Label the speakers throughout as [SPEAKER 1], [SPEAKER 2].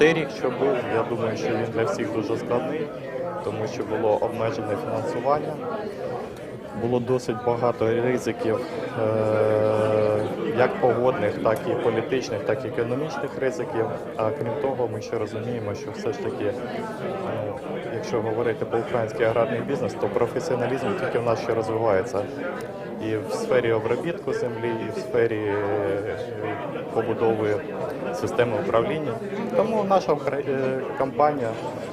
[SPEAKER 1] Цей рік, що був, я думаю, що він для всіх дуже складний, тому що було обмежене фінансування. Було досить багато ризиків, е, як погодних, так і політичних, так і економічних ризиків. А крім того, ми ще розуміємо, що все ж таки, ну, якщо говорити про український аграрний бізнес, то професіоналізм тільки в нас ще розвивається. І в сфері обробітку землі, і в сфері е, побудови системи управління. Тому наша е, компанія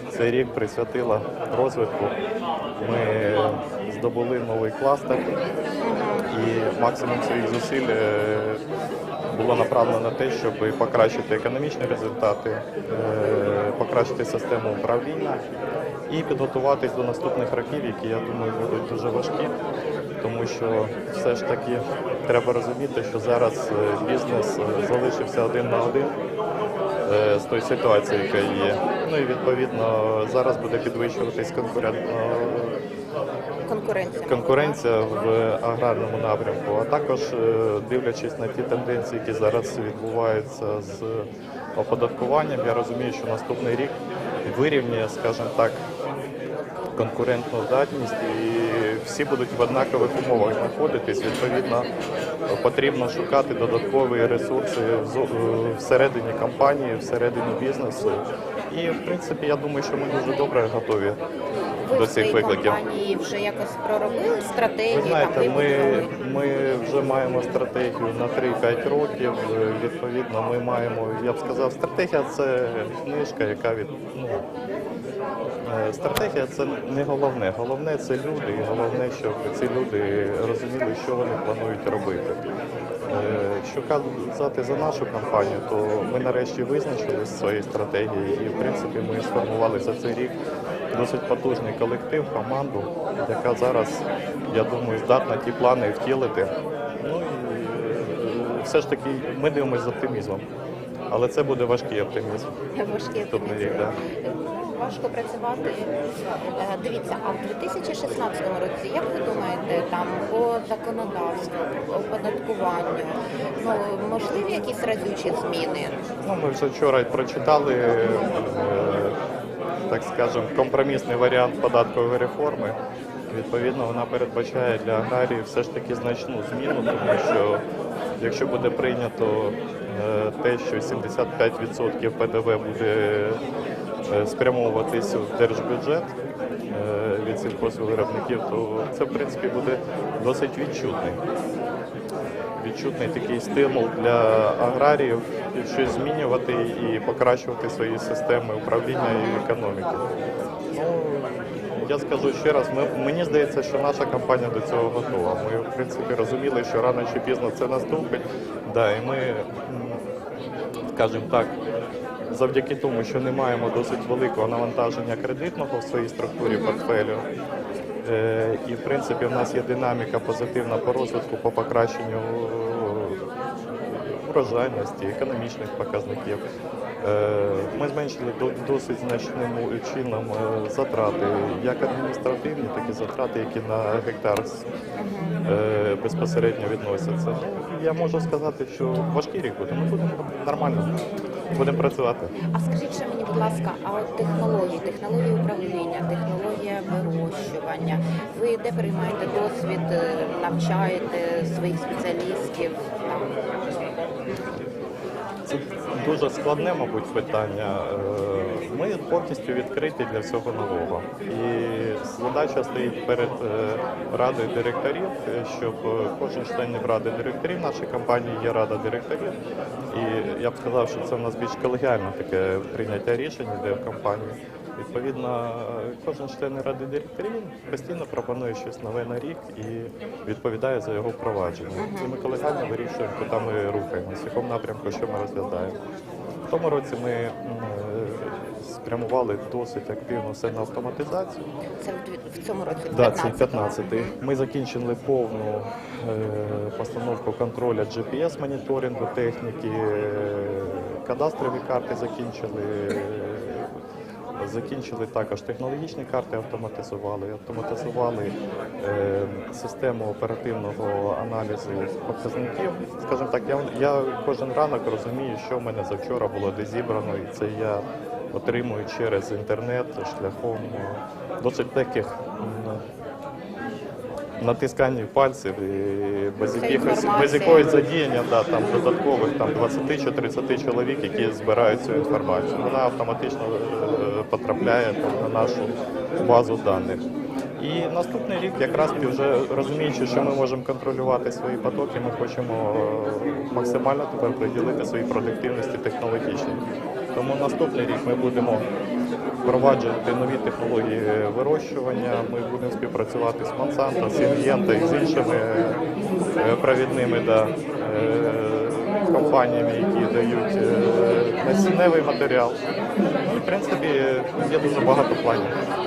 [SPEAKER 1] цей рік присвятила розвитку. Ми здобули новий кластер і максимум своїх зусиль було направлено на те, щоб покращити економічні результати, е, покращити систему управління і підготуватись до наступних років, які я думаю будуть дуже важкі, тому що все ж таки треба розуміти, що зараз е, бізнес е, залишився один на один з тої ситуації, яка є. Ну і відповідно зараз буде підвищуватись конкурентно
[SPEAKER 2] Конкуренція.
[SPEAKER 1] конкуренція в аграрному напрямку, а також е, дивлячись на ті тенденції, які зараз відбуваються з оподаткуванням, я розумію, що наступний рік вирівнює, скажімо так, конкурентну здатність і всі будуть в однакових умовах знаходитись. Відповідно, потрібно шукати додаткові ресурси е, всередині компанії, всередині бізнесу. І в принципі, я думаю, що ми дуже добре готові до цих викликів.
[SPEAKER 2] компанії вже якось проробили стратегію?
[SPEAKER 1] Ви знаєте,
[SPEAKER 2] там
[SPEAKER 1] ми,
[SPEAKER 2] вибудували?
[SPEAKER 1] ми вже маємо стратегію на 3-5 років. Відповідно, ми маємо, я б сказав, стратегія це книжка, яка від ну, стратегія це не головне. Головне це люди, і головне, щоб ці люди розуміли, що вони планують робити. Е, Якщо казати за нашу компанію, то ми нарешті визначили свої стратегії, і в принципі ми сформували за цей рік досить потужний колектив, команду, яка зараз, я думаю, здатна ті плани втілити. Ну і е, все ж таки ми дивимося з оптимізмом. Але це буде важкий оптимізм. Рік,
[SPEAKER 2] оптимізм. Ну, Важко працювати. Е, Дивіться, а в 2016 році, як ви думаєте, там по законодавству, по оподаткуванню, ну можливі якісь разючі зміни?
[SPEAKER 1] Ну, ми вже вчора прочитали, е, так скажемо, компромісний варіант податкової реформи. Відповідно, вона передбачає для аграрії все ж таки значну зміну, тому що якщо буде прийнято те, що 75% ПДВ буде е, спрямовуватись в держбюджет е, від сільхозвиробників, то це в принципі буде досить відчутний відчутний такий стимул для аграріїв щось змінювати і покращувати свої системи управління і економіки. Ну, я скажу ще раз, ми, мені здається, що наша компанія до цього готова. Ми, в принципі, розуміли, що рано чи пізно це наступить. Да, і ми, скажімо так, завдяки тому, що не маємо досить великого навантаження кредитного в своїй структурі портфелю, Е, І в принципі в нас є динаміка позитивна по розвитку, по покращенню е, врожайності, економічних показників. Е, Ми зменшили досить значним чином затрати, як адміністративні, так і затрати, які на гектар безпосередньо відносяться. Ну, Я можу сказати, що важкий рік буде. Ми будемо нормально, будемо працювати.
[SPEAKER 2] А скажіть ще мені, будь ласка, а от технології, технології управління, технологія вирощування. Ви де приймаєте досвід, е, навчаєте своїх спеціалістів? Там?
[SPEAKER 1] Це дуже складне, мабуть, питання. Е, Ми повністю відкриті для всього нового. І задача стоїть перед е, радою директорів, щоб кожен член ради директорів нашої компанії є рада директорів. І я б сказав, що це в нас більш колегіальне таке прийняття рішень в компанії. Відповідно, кожен член ради директорів постійно пропонує щось нове на рік і відповідає за його впровадження. І ми колегально вирішуємо, куди ми рухаємося, в якому напрямку, що ми розглядаємо. В тому році ми е, спрямували досить активно все на автоматизацію.
[SPEAKER 2] Це в цьому році, в
[SPEAKER 1] Да, це
[SPEAKER 2] 15
[SPEAKER 1] 15-й. Ми закінчили повну е, постановку контролю GPS моніторингу техніки, е, кадастрові карти закінчили. Закінчили також технологічні карти, автоматизували, автоматизували е, систему оперативного аналізу показників. Скажімо так, я, я кожен ранок розумію, що в мене завчора було де зібрано, і це я отримую через інтернет шляхом е, досить таких натискання пальців і без якихось без якогось задіяння да, там додаткових там 20 чи 30 чоловік, які збирають цю інформацію. Вона автоматично е, потрапляє там, на нашу базу даних. І наступний рік, якраз вже розуміючи, що ми можемо контролювати свої потоки, ми хочемо е, максимально тепер приділити своїй продуктивності технологічній. Тому наступний рік ми будемо впроваджувати нові технології вирощування. Ми будемо співпрацювати з Monsanto, Syngenta і з іншими е, провідними да, е, компаніями, які дають е, насінневий матеріал. І, в принципі, є дуже багато планів.